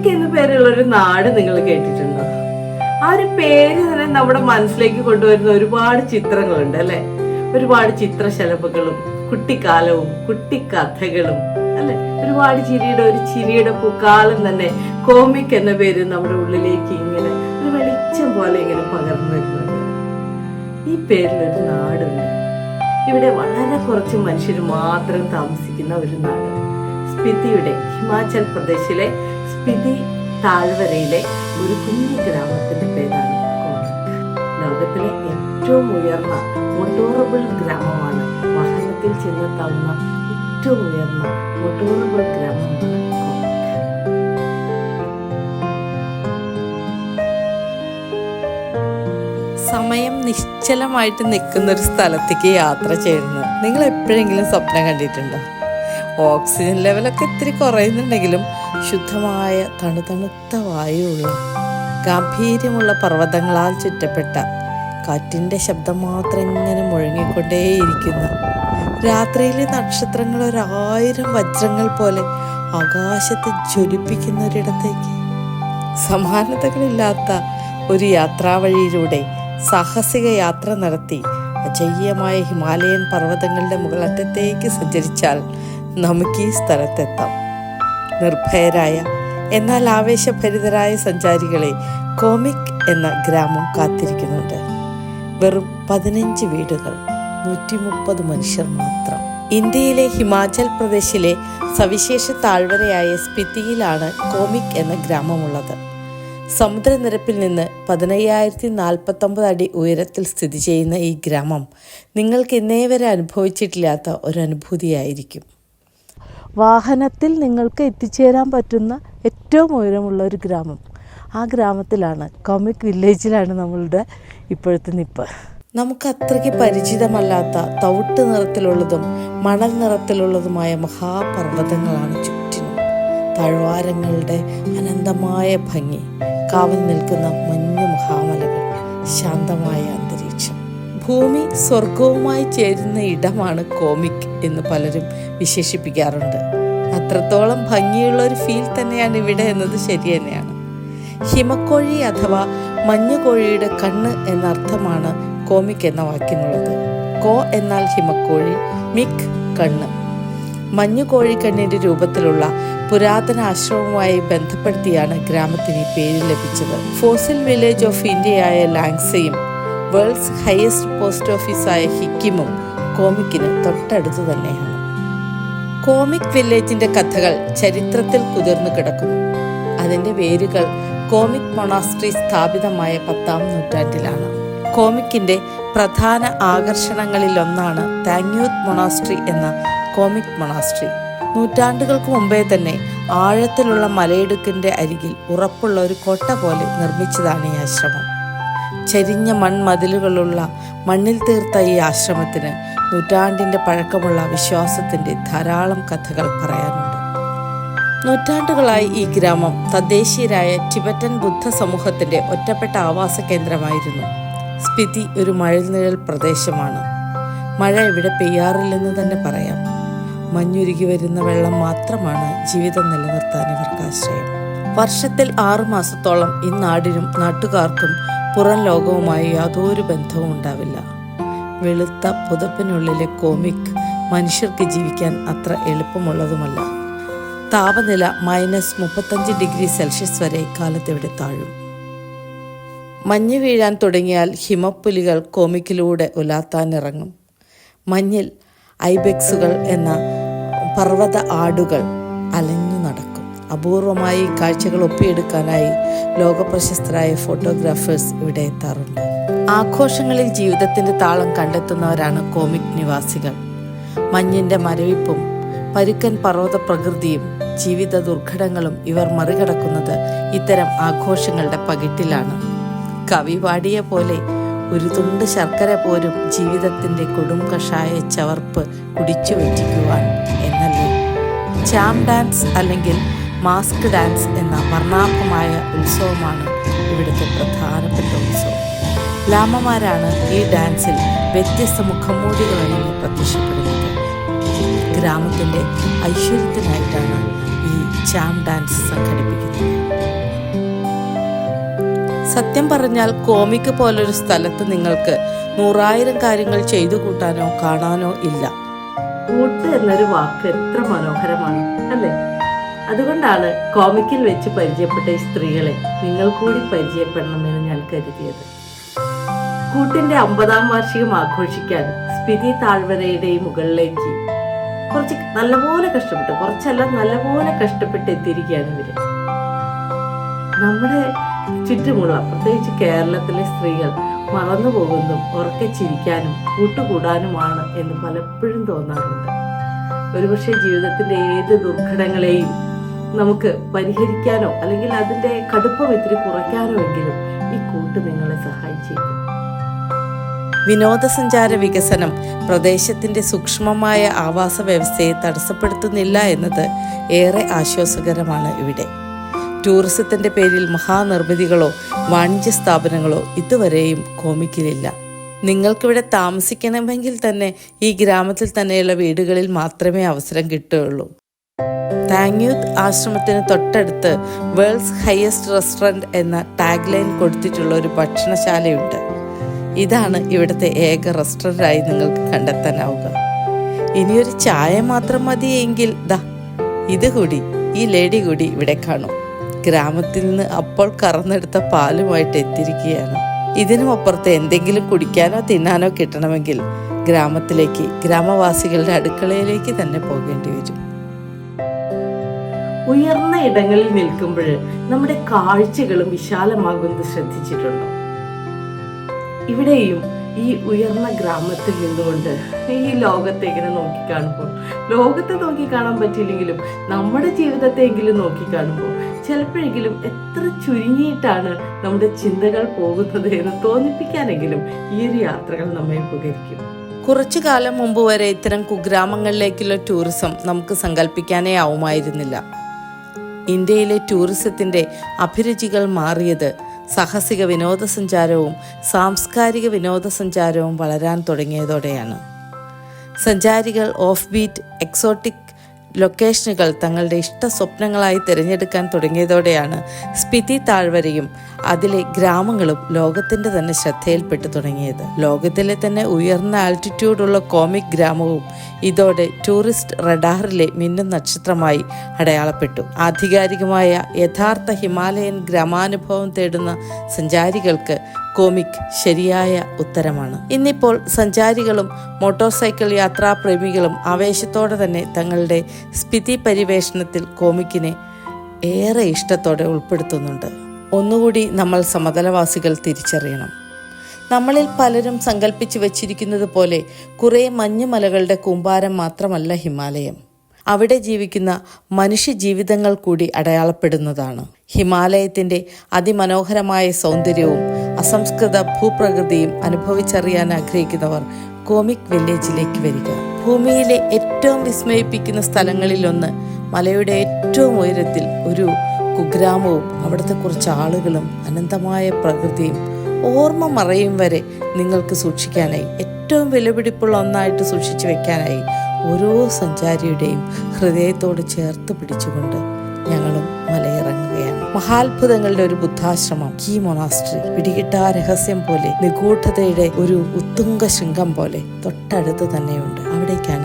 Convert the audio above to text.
Comic എന്ന പേരുള്ള ഒരു നാട് നിങ്ങൾ കേട്ടിട്ടുണ്ടോ? ആ ഒരു പേര് തന്നെ നമ്മുടെ മനസ്സിലേക്ക് കൊണ്ടുവരുന്ന ഒരുപാട് ചിത്രങ്ങളുണ്ട് അല്ലെ? ഒരുപാട് ചിത്രശലഭകളും കുട്ടിക്കാലവും കുട്ടിക്കഥകളും അല്ലെ? ഒരുപാട് ചിരിയുടെ ഒരു ചിരിയുടെ പൂക്കാലം തന്നെ കോമിക് എന്ന പേര് നമ്മുടെ ഉള്ളിലേക്ക് ഇങ്ങനെ ഒരു വെളിച്ചം പോലെ ഇങ്ങനെ പകർന്നു വരുന്നുണ്ട്. ഈ പേരിലൊരു നാടുണ്ട്. ഇവിടെ വളരെ കുറച്ച് മനുഷ്യർ മാത്രം താമസിക്കുന്ന ഒരു നാട്. സ്പിതിയുടെ ഹിമാചൽ പ്രദേശിലെ സ്പിതി താഴ്വരയിലെ ഒരു കുഞ്ഞു ഗ്രാമത്തിന്റെ പേരാണ് ലോകത്തിലെ ഏറ്റവും ഉയർന്ന മോട്ടോറബിൾ ഗ്രാമമാണ് വാഹനത്തിൽ ചെന്നെത്താവുന്ന ഏറ്റവും ഉയർന്ന മോട്ടോറബിൾ ഗ്രാമമാണ് സമയം നിശ്ചലമായിട്ട് നിൽക്കുന്ന ഒരു സ്ഥലത്തേക്ക് യാത്ര ചെയ്യുന്നത്. നിങ്ങൾ എപ്പോഴെങ്കിലും സ്വപ്നം കണ്ടിട്ടുണ്ടോ? ഓക്സിജൻ ലെവലൊക്കെ ഇത്തിരി കുറയുന്നുണ്ടെങ്കിലും ശുദ്ധമായ തണുതണുത്ത വായുവുള്ള ഗാംഭീര്യമുള്ള പർവതങ്ങളാൽ ചുറ്റപ്പെട്ട കാറ്റിന്റെ ശബ്ദം മാത്രം ഇങ്ങനെ മുഴങ്ങിക്കൊണ്ടേയിരിക്കുന്ന. രാത്രിയിലെ നക്ഷത്രങ്ങൾ ഒരായിരം വജ്രങ്ങൾ പോലെ ആകാശത്തെ ജ്വലിപ്പിക്കുന്ന ഒരിടത്തേക്ക് സമാനതകളില്ലാത്ത ഒരു യാത്രാവഴിയിലൂടെ സാഹസിക യാത്ര നടത്തി അജയ്യമായ ഹിമാലയൻ പർവതങ്ങളുടെ മുകളറ്റത്തേക്ക് സഞ്ചരിച്ചാൽ നമുക്ക് ഈ സ്ഥലത്തെത്താം. നിർഭയരായ എന്നാൽ ആവേശഭരിതരായ സഞ്ചാരികളെ കോമിക് എന്ന ഗ്രാമം കാത്തിരിക്കുന്നുണ്ട്. വെറും പതിനഞ്ച് വീടുകൾ നൂറ്റി മുപ്പത് മനുഷ്യർ മാത്രം. ഇന്ത്യയിലെ ഹിമാചൽ പ്രദേശിലെ സവിശേഷ താഴ്വരയായ സ്പിതിയിലാണ് കോമിക് എന്ന ഗ്രാമമുള്ളത്. സമുദ്രനിരപ്പിൽ നിന്ന് പതിനയ്യായിരത്തി നാൽപ്പത്തൊമ്പത് അടി ഉയരത്തിൽ സ്ഥിതി ചെയ്യുന്ന ഈ ഗ്രാമം നിങ്ങൾക്ക് ഇന്നേ വരെ അനുഭവിച്ചിട്ടില്ലാത്ത ഒരു അനുഭൂതിയായിരിക്കും. വാഹനത്തിൽ നിങ്ങൾക്ക് എത്തിച്ചേരാൻ പറ്റുന്ന ഏറ്റവും ഉയരമുള്ള ഒരു ഗ്രാമം. ആ ഗ്രാമത്തിലാണ് കോമിക് വില്ലേജിലാണ് നമ്മളുടെ ഇപ്പോഴത്തെ നിപ്പ്. നമുക്ക് അത്രയ്ക്ക് പരിചിതമല്ലാത്ത തവിട്ട് നിറത്തിലുള്ളതും മണൽ നിറത്തിലുള്ളതുമായ മഹാപർവതങ്ങളാണ് ചുറ്റിനും. താഴ്വാരങ്ങളുടെ അനന്തമായ ഭംഗി കാവൽ നിൽക്കുന്ന മഞ്ഞു മഹാമലകൾ ശാന്തമായ ഭൂമി സ്വർഗവുമായി ചേരുന്ന ഇടമാണ് കോമിക് എന്ന് പലരും വിശേഷിപ്പിക്കാറുണ്ട്. അത്രത്തോളം ഭംഗിയുള്ള ഒരു ഫീൽ തന്നെയാണ് ഇവിടെ എന്നത് ശരി തന്നെയാണ്. ഹിമക്കോഴി അഥവാ മഞ്ഞുകോഴിയുടെ കണ്ണ് എന്നർത്ഥമാണ് കോമിക് എന്ന വാക്കിനുള്ളത് കോ എന്നാൽ ഹിമക്കോഴി മിക് കണ്ണ്. മഞ്ഞുകോഴിക്കണ്ണിന്റെ രൂപത്തിലുള്ള പുരാതന ആശ്രമവുമായി ബന്ധപ്പെടുത്തിയാണ് ഗ്രാമത്തിന് ഈ പേര് ലഭിച്ചത്. ഫോസിൽ വില്ലേജ് ഓഫ് ഇന്ത്യയായ ലാങ്സയും വേൾഡ്സ് ഹയസ്റ്റ് പോസ്റ്റ് ഓഫീസായ ഹിക്കിമും കോമിക്കിന് തൊട്ടടുത്ത് തന്നെയാണ്. കോമിക് വില്ലേജിന്റെ കഥകൾ ചരിത്രത്തിൽ കുതിർന്നു കിടക്കുന്നു. അതിന്റെ വേരുകൾ കോമിക് മൊണാസ്ട്രി സ്ഥാപിതമായ പത്താം നൂറ്റാണ്ടിലാണ്. കോമിക്കിന്റെ പ്രധാന ആകർഷണങ്ങളിലൊന്നാണ് താങ്യൂത്ത് മൊണാസ്ട്രി എന്ന കോമിക് മൊണാസ്ട്രി. നൂറ്റാണ്ടുകൾക്ക് മുമ്പേ തന്നെ ആഴത്തിലുള്ള മലയിടുക്കിന്റെ അരികിൽ ഉറപ്പുള്ള ഒരു കോട്ട പോലെ നിർമ്മിച്ചതാണ് ഈ ആശ്രമം. ചെരിഞ്ഞ മൺമതിലുകളുള്ള മണ്ണിൽ തീർത്ത ഈ ആശ്രമത്തിന് നൂറ്റാണ്ടിന്റെ പഴക്കമുള്ള വിശ്വാസത്തിന്റെ ധാരാളം കഥകൾ പറയാനുണ്ട്. നൂറ്റാണ്ടുകളായി ഈ ഗ്രാമം തദ്ദേശീയരായ ടിബറ്റൻ ബുദ്ധ സമൂഹത്തിന്റെ ഒറ്റപ്പെട്ട ആവാസ കേന്ദ്രമായിരുന്നു. സ്പിതി ഒരു മഴനിഴൽ പ്രദേശമാണ്. മഴ ഇവിടെ പെയ്യാറില്ലെന്ന് തന്നെ പറയാം. മഞ്ഞുരുകി വരുന്ന വെള്ളം മാത്രമാണ് ജീവിതം നിലനിർത്താൻ ഇവർക്ക് ആശ്രയം. വർഷത്തിൽ ആറു മാസത്തോളം ഈ നാടിനും നാട്ടുകാർക്കും പുറം ലോകവുമായി യാതൊരു ബന്ധവും ഉണ്ടാവില്ല. വെളുത്ത പുതപ്പിനുള്ളിലെ കോമിക് മനുഷ്യർക്ക് ജീവിക്കാൻ അത്ര എളുപ്പമുള്ളതുമല്ല. താപനില മൈനസ് മുപ്പത്തഞ്ച് ഡിഗ്രി സെൽഷ്യസ് വരെ കാലത്തിവിടെ താഴും. മഞ്ഞ് വീഴാൻ തുടങ്ങിയാൽ ഹിമപ്പുലികൾ കോമിക്കിലൂടെ ഉലാത്താനിറങ്ങും. മഞ്ഞിൽ ഐബെക്സുകൾ എന്ന പർവത ആടുകൾ അപൂർവമായി കാഴ്ചകൾ ഒപ്പിയെടുക്കാനായി ലോകപ്രശസ്തരായ ഫോട്ടോഗ്രാഫേഴ്സ് ഇവിടെ എത്താറുണ്ട്. ആഘോഷങ്ങളിൽ ജീവിതത്തിന്റെ താളം കണ്ടെത്തുന്നവരാണ് കോമിക് നിവാസികൾ. മഞ്ഞിന്റെ മരവിപ്പും പരുക്കൻ പർവത പ്രകൃതിയും ജീവിത ദുർഘടങ്ങളും ഇവർ മറികടക്കുന്നത് ഇത്തരം ആഘോഷങ്ങളുടെ പകിട്ടിലാണ്. കവി പാടിയ പോലെ ഒരു തുണ്ട് ശർക്കര പോലും ജീവിതത്തിന്റെ കൊടും കഷായ ചവർപ്പ് കുടിച്ചു വറ്റിക്കുവാൻ എന്നല്ലേ? ചാം ഡാൻസ് അല്ലെങ്കിൽ മാസ്ക് ഡാൻസ് എന്ന വർണാഭമായ ഉത്സവമാണ് ഇവിടുത്തെ പ്രധാനപ്പെട്ട ഉത്സവം. ലാമമാരാണ് ഈ ഡാൻസിൽ വ്യത്യസ്ത മുഖംമൂടികളാണ് പ്രത്യക്ഷപ്പെടുന്നത്. ഗ്രാമത്തിന്റെ ഐശ്വര്യത്തിനായിട്ടാണ് ഈ ചാം ഡാൻസ് സംഘടിപ്പിക്കുന്നത്. സത്യം പറഞ്ഞാൽ കോമിക്ക് പോലൊരു സ്ഥലത്ത് നിങ്ങൾക്ക് നൂറായിരം കാര്യങ്ങൾ ചെയ്തു കൂട്ടാനോ കാണാനോ ഇല്ല. കൂട്ട് എന്നൊരു വാക്ക് എത്ര മനോഹരമാണ് അല്ലേ? അതുകൊണ്ടാണ് കോമിക്കിൽ വെച്ച് പരിചയപ്പെട്ട ഈ സ്ത്രീകളെ നിങ്ങൾ കൂടി പരിചയപ്പെടണമെന്ന് ഞാൻ കരുതിയത്. കൂട്ടിന്റെ അമ്പതാം വാർഷികം ആഘോഷിക്കാൻ സ്പിതി താഴ്വരയുടെ മുകളിലേക്ക് കുറച്ച് നല്ലപോലെ കഷ്ടപ്പെട്ടു. കുറച്ചല്ല നല്ലപോലെ കഷ്ടപ്പെട്ട് എത്തിയിരിക്കുകയാണ് ഇവർ. നമ്മുടെ ചുറ്റുമുള്ള പ്രത്യേകിച്ച് കേരളത്തിലെ സ്ത്രീകൾ മറന്നു പോകുന്നതും ഉറക്കെ ചിരിക്കാനും കൂട്ടുകൂടാനുമാണ് എന്ന് പലപ്പോഴും തോന്നാറുണ്ട്. ഒരുപക്ഷെ ജീവിതത്തിന്റെ ഏത് ദുർഘടങ്ങളെയും നമുക്ക് പരിഹരിക്കാനോ അല്ലെങ്കിൽ അതിന്റെ കടുപ്പം ഇത്തിരി കുറയ്ക്കാനോ എങ്കിലും ഈ കൂട്ട് നിങ്ങളെ സഹായിച്ചേക്കും. വിനോദസഞ്ചാര വികസനം പ്രദേശത്തിന്റെ സൂക്ഷ്മമായ ആവാസ വ്യവസ്ഥയെ തടസ്സപ്പെടുത്തുന്നില്ല എന്നത് ഏറെ ആശ്വാസകരമാണ് ഇവിടെ. ടൂറിസത്തിന്റെ പേരിൽ മഹാനിർമ്മിതികളോ വാണിജ്യ സ്ഥാപനങ്ങളോ ഇതുവരെയും കോമിക്കിലില്ല. നിങ്ങൾക്കിവിടെ താമസിക്കണമെങ്കിൽ തന്നെ ഈ ഗ്രാമത്തിൽ തന്നെയുള്ള വീടുകളിൽ മാത്രമേ അവസരം കിട്ടുകയുള്ളൂ. താങ്യൂത്ത് ആശ്രമത്തിന് തൊട്ടടുത്ത് വേൾഡ്സ് ഹയസ്റ്റ് റെസ്റ്റോറന്റ് എന്ന ടാഗ് ലൈൻ കൊടുത്തിട്ടുള്ള ഒരു ഭക്ഷണശാലയുണ്ട്. ഇതാണ് ഇവിടുത്തെ ഏക റെസ്റ്റോറന്റായി നിങ്ങൾക്ക് കണ്ടെത്താനാവുക. ഇനിയൊരു ചായ മാത്രം മതിയെങ്കിൽ ദാ ഇത് കൂടി ഈ ലേഡി കൂടി ഇവിടെ കാണും. ഗ്രാമത്തിൽ നിന്ന് അപ്പോൾ കറന്നെടുത്ത പാലുമായിട്ട് എത്തിയിരിക്കുകയാണ്. ഇതിനും അപ്പുറത്ത് എന്തെങ്കിലും കുടിക്കാനോ തിന്നാനോ കിട്ടണമെങ്കിൽ ഗ്രാമത്തിലേക്ക് ഗ്രാമവാസികളുടെ അടുക്കളയിലേക്ക് തന്നെ പോകേണ്ടി വരും. ഉയർന്ന ഇടങ്ങളിൽ നിൽക്കുമ്പോൾ നമ്മുടെ കാഴ്ചകളും വിശാലമാകുന്നത് ശ്രദ്ധിച്ചിട്ടുണ്ടോ? ഇവിടെയും ഈ ഉയർന്ന ഗ്രാമത്തിൽ നിന്നുകൊണ്ട് ഈ ലോകത്തെ ഇങ്ങനെ നോക്കിക്കാണുമ്പോൾ ലോകത്തെ നോക്കിക്കാണാൻ പറ്റിയില്ലെങ്കിലും നമ്മുടെ ജീവിതത്തെ എങ്കിലും നോക്കിക്കാണുമ്പോൾ ചിലപ്പോഴെങ്കിലും എത്ര ചുരുങ്ങിയിട്ടാണ് നമ്മുടെ ചിന്തകൾ പോകുന്നത് എന്ന് തോന്നിപ്പിക്കാനെങ്കിലും ഈ ഒരു യാത്രകൾ നമ്മെ ഉപകരിക്കും. കുറച്ചു കാലം മുമ്പ് വരെ ഇത്തരം കുഗ്രാമങ്ങളിലേക്കുള്ള ടൂറിസം നമുക്ക് സങ്കല്പിക്കാനേ ആവുമായിരുന്നില്ല. ഇന്ത്യയിലെ ടൂറിസത്തിന്റെ അഭിരുചികൾ മാറിയത് സാഹസിക വിനോദസഞ്ചാരവും സാംസ്കാരിക വിനോദസഞ്ചാരവും വളരാൻ തുടങ്ങിയതോടെയാണ്. സഞ്ചാരികൾ ഓഫ് ബീറ്റ് എക്സോട്ടിക് ലൊക്കേഷനുകൾ തങ്ങളുടെ ഇഷ്ട സ്വപ്നങ്ങളായി തിരഞ്ഞെടുക്കാൻ തുടങ്ങിയതോടെയാണ് സ്പിതി താഴ്വരയും അതിലെ ഗ്രാമങ്ങളും ലോകത്തിന്റെ തന്നെ ശ്രദ്ധയിൽപ്പെട്ടു തുടങ്ങിയത്. ലോകത്തിലെ തന്നെ ഉയർന്ന ആൾട്ടിറ്റ്യൂഡുള്ള കോമിക് ഗ്രാമവും ഇതോടെ ടൂറിസ്റ്റ് റഡാറിലെ മിന്നും നക്ഷത്രമായി അടയാളപ്പെട്ടു. ആധികാരികമായ യഥാർത്ഥ ഹിമാലയൻ ഗ്രാമാനുഭവം തേടുന്ന സഞ്ചാരികൾക്ക് കോമിക് ശരിയായ ഉത്തരമാണ്. ഇന്നിപ്പോൾ സഞ്ചാരികളും മോട്ടോർ സൈക്കിൾ യാത്രാപ്രേമികളും ആവേശത്തോടെ തന്നെ തങ്ങളുടെ സ്പിതി പരിവേഷണത്തിൽ കോമിക്കിനെ ഏറെ ഇഷ്ടത്തോടെ ഉൾപ്പെടുത്തുന്നുണ്ട്. ഒന്നുകൂടി നമ്മൾ സമതലവാസികൾ തിരിച്ചറിയണം. നമ്മളിൽ പലരും സങ്കല്പിച്ചു വച്ചിരിക്കുന്നത് പോലെ കുറേ മഞ്ഞുമലകളുടെ കൂമ്പാരം മാത്രമല്ല ഹിമാലയം. അവിടെ ജീവിക്കുന്ന മനുഷ്യ ജീവിതങ്ങൾ കൂടി അടയാളപ്പെടുന്നതാണ്. ഹിമാലയത്തിന്റെ അതിമനോഹരമായ സൗന്ദര്യവും അസംസ്കൃത ഭൂപ്രകൃതിയും അനുഭവിച്ചറിയാൻ ആഗ്രഹിക്കുന്നവർ കോമിക് വില്ലേജിലേക്ക് വരിക. ഭൂമിയിലെ ഏറ്റവും വിസ്മയിപ്പിക്കുന്ന സ്ഥലങ്ങളിലൊന്ന് മലയുടെ ഏറ്റവും ഉയരത്തിൽ ഒരു കുഗ്രാമവും അവിടുത്തെ കുറച്ച് ആളുകളും അനന്തമായ പ്രകൃതിയും ഓർമ്മ മറയും വരെ നിങ്ങൾക്ക് സൂക്ഷിക്കാനായി ഏറ്റവും വിലപിടിപ്പുള്ള ഒന്നായിട്ട് സൂക്ഷിച്ചു വെക്കാനായി ഓരോ സഞ്ചാരിയുടെയും ഹൃദയത്തോട് ചേർത്ത് പിടിച്ചുകൊണ്ട് ഞങ്ങളും മഹാത്ഭുതങ്ങളുടെ ഒരു ബുദ്ധാശ്രമം കീ മൊണാസ്ട്രി. പിടികിട്ടാ രഹസ്യം പോലെ നിഗൂഢതയുടെ ഒരു ഉത്തുംഗ ശൃംഗം പോലെ തൊട്ടടുത്ത് തന്നെയുണ്ട്. അവിടേക്കാണ്